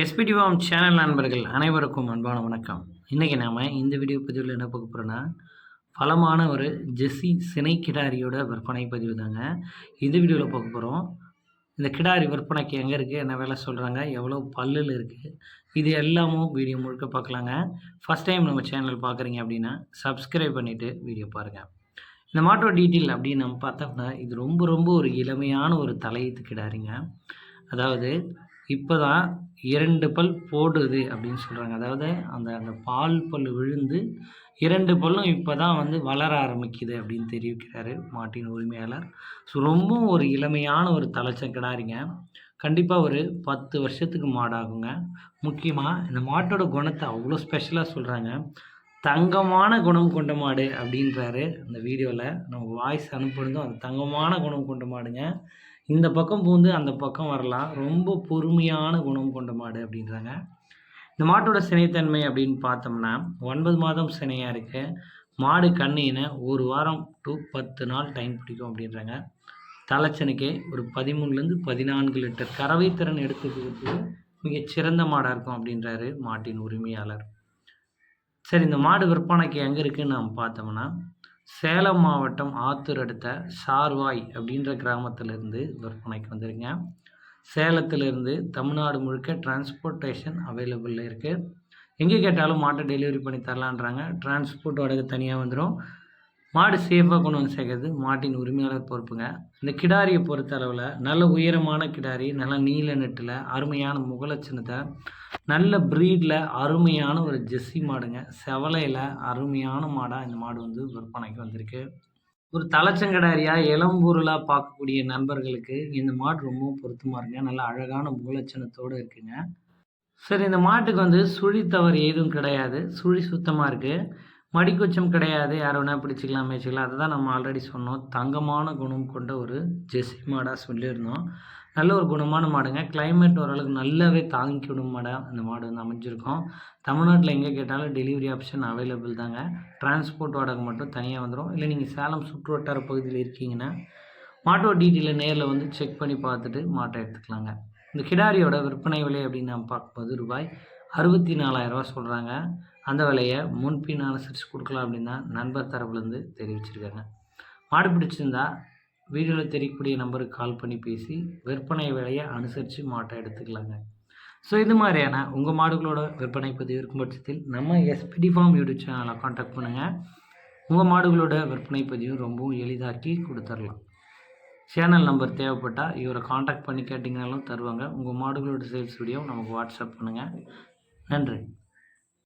எஸ்பிடிவாம் channel நண்பர்கள் அனைவருக்கும் அன்பான வணக்கம். இன்றைக்கி நாம் இந்த வீடியோ பதிவில் என்ன பார்க்க போகிறோன்னா பலமான ஒரு ஜெஸ்ஸி சினை கிடாரியோட விற்பனை பதிவு தாங்க. இந்த வீடியோவில் பார்க்க போகிறோம் இந்த கிடாரி விற்பனைக்கு எங்கே இருக்குது என்ன வேலை சொல்கிறாங்க எவ்வளோ பல்லில் இருக்குது இது எல்லாமும் வீடியோ முழுக்க பார்க்கலாங்க. ஃபஸ்ட் டைம் நம்ம சேனல் பார்க்குறீங்க அப்படின்னா சப்ஸ்கிரைப் பண்ணிவிட்டு வீடியோ பாருங்கள் இந்த மாட்டோட டீட்டெயில் அப்படின்னு நம்ம பார்த்தோம்னா இது ரொம்ப ரொம்ப ஒரு இளமையான ஒரு தலையீத்து கிடாரிங்க. அதாவது இப்போ தான் இரண்டு பல் போடுது அப்படின்னு சொல்கிறாங்க அதாவது அந்த அந்த பால் பல் விழுந்து இரண்டு பல்லும் இப்போ தான் வந்து வளர ஆரம்பிக்குது அப்படின்னு தெரிவிக்கிறாரு மாட்டின் உரிமையாளர். ஸோ ரொம்ப ஒரு இளமையான ஒரு தலைச்சக்கடாரிங்க கண்டிப்பாக ஒரு பத்து வருஷத்துக்கு மாடாகுங்க. முக்கியமாக இந்த மாட்டோட குணத்தை அவ்வளோ ஸ்பெஷலாக சொல்கிறாங்க தங்கமான குணம் கொண்ட மாடு அப்படின்றாரு அந்த வீடியோவில் நம்ம வாய்ஸ் அனுப்பினதும் அது தங்கமான குணம் கொண்ட மாடுங்க. இந்த பக்கம் பூந்து அந்த பக்கம் வரலாம். ரொம்ப பொறுமையான குணம் கொண்ட மாடு அப்படின்றாங்க. இந்த மாட்டோட சினைத்தன்மை அப்படின்னு பார்த்தோம்னா ஒன்பது மாதம் சினையாக இருக்குது மாடு கண்ணின ஒரு வாரம் டு பத்து நாள் டைம் பிடிக்கும் அப்படின்றாங்க. தலைச்சனுக்கே ஒரு பதிமூணுலேருந்து பதினான்கு லிட்டர் கறவை திறன் எடுத்துக்கிறதுக்கு மிகச் சிறந்த மாடாக இருக்கும் அப்படின்றாரு மாட்டின் உரிமையாளர். சரி இந்த மாடு விற்பனைக்கு எங்கே இருக்குன்னு நம்ம பார்த்தோம்னா சேலம் மாவட்டம் ஆத்தூர் அடுத்த சார்வாய் அப்படின்ற கிராமத்திலிருந்து விற்பனைக்கு வந்துருங்க சேலத்திலிருந்து தமிழ்நாடு முழுக்க டிரான்ஸ்போர்ட்டேஷன் அவைலபிளில் இருக்குது எங்கே கேட்டாலும் மாட்டை டெலிவரி பண்ணி தரலான்றாங்க. டிரான்ஸ்போர்ட் வாடகை தனியாக வந்துடும் மாடு சேஃபாக கொண்டு வந்து சேர்க்கறது மாட்டின் உரிமையாளர் பொறுப்புங்க. இந்த கிடாரியை பொறுத்த அளவில் நல்ல உயரமான கிடாரி நல்ல நீல நெட்டில் அருமையான முகலட்சணத்தை நல்ல ப்ரீடில் அருமையான ஒரு ஜெஸ்ஸி மாடுங்க. செவலையில் அருமையான மாடாக இந்த மாடு வந்து விற்பனைக்கு வந்திருக்கு. ஒரு தலைச்சங்கடாரியாக இளம்பூரலாக பார்க்கக்கூடிய நண்பர்களுக்கு இந்த மாடு ரொம்ப பொருத்தமாக இருக்குங்க. நல்ல அழகான முகலட்சணத்தோடு இருக்குங்க. சரி இந்த மாட்டுக்கு வந்து சுழி தவறு ஏதும் கிடையாது. சுழி சுத்தமாக இருக்குது மடிக்குச்சம் கிடையாது. யார் வேணால் பிடிச்சிக்கலாம் மேய்ச்சிக்கலாம். அதை தான் நம்ம ஆல்ரெடி சொன்னோம். தங்கமான குணம் கொண்ட ஒரு ஜெர்சி மாடாக சொல்லியிருந்தோம். நல்ல ஒரு குணமான மாடுங்க. கிளைமேட் ஓரளவுக்கு நல்லாவே தாங்கிவிடும் மாடாக இந்த மாடு வந்து அமைஞ்சிருக்கோம். தமிழ்நாட்டில் எங்கே கேட்டாலும் டெலிவரி ஆப்ஷன் அவைலபிள் தாங்க. டிரான்ஸ்போர்ட் வாடகை மட்டும் தனியாக வந்துடும் இல்லை நீங்கள் சேலம் சுற்று வட்டார பகுதியில் இருக்கீங்கன்னா மாட்டோட டீட்டெயிலை நேரில் வந்து செக் பண்ணி பார்த்துட்டு மாட்டை எடுத்துக்கலாங்க. இந்த கிடாரியோட விற்பனை விலை அப்படின்னு நம்ம பார்க்கும்போது ரூபாய் அறுபத்தி நாலாயிரரூவா சொல்கிறாங்க அந்த விலையை முன்பின் அனுசரித்து கொடுக்கலாம் அப்படின்னு தான் நண்பர் தரப்புலேருந்து தெரிவிச்சிருக்காங்க. மாடு பிடிச்சிருந்தா வீடியோவில் தெரியக்கூடிய நம்பருக்கு கால் பண்ணி பேசி விற்பனை விலையை அனுசரித்து மாட்டை எடுத்துக்கலாங்க. ஸோ இது மாதிரியான உங்கள் மாடுகளோட விற்பனை பதிவு இருக்கும் பட்சத்தில் நம்ம எஸ்பிடி ஃபார்ம் யூடியூப் சேனலை காண்டாக்ட் பண்ணுங்கள் உங்கள் மாடுகளோட விற்பனை பதிவு ரொம்பவும் எளிதாக்கி கொடுத்துர்லாம். சேனல் நம்பர் தேவைப்பட்டால் இவரை காண்டாக்ட் பண்ணி கேட்டிங்கனாலும் தருவாங்க. உங்கள் மாடுகளோட சேல்ஸ் வீடியோ நமக்கு வாட்ஸ்அப் பண்ணுங்கள் நன்றி.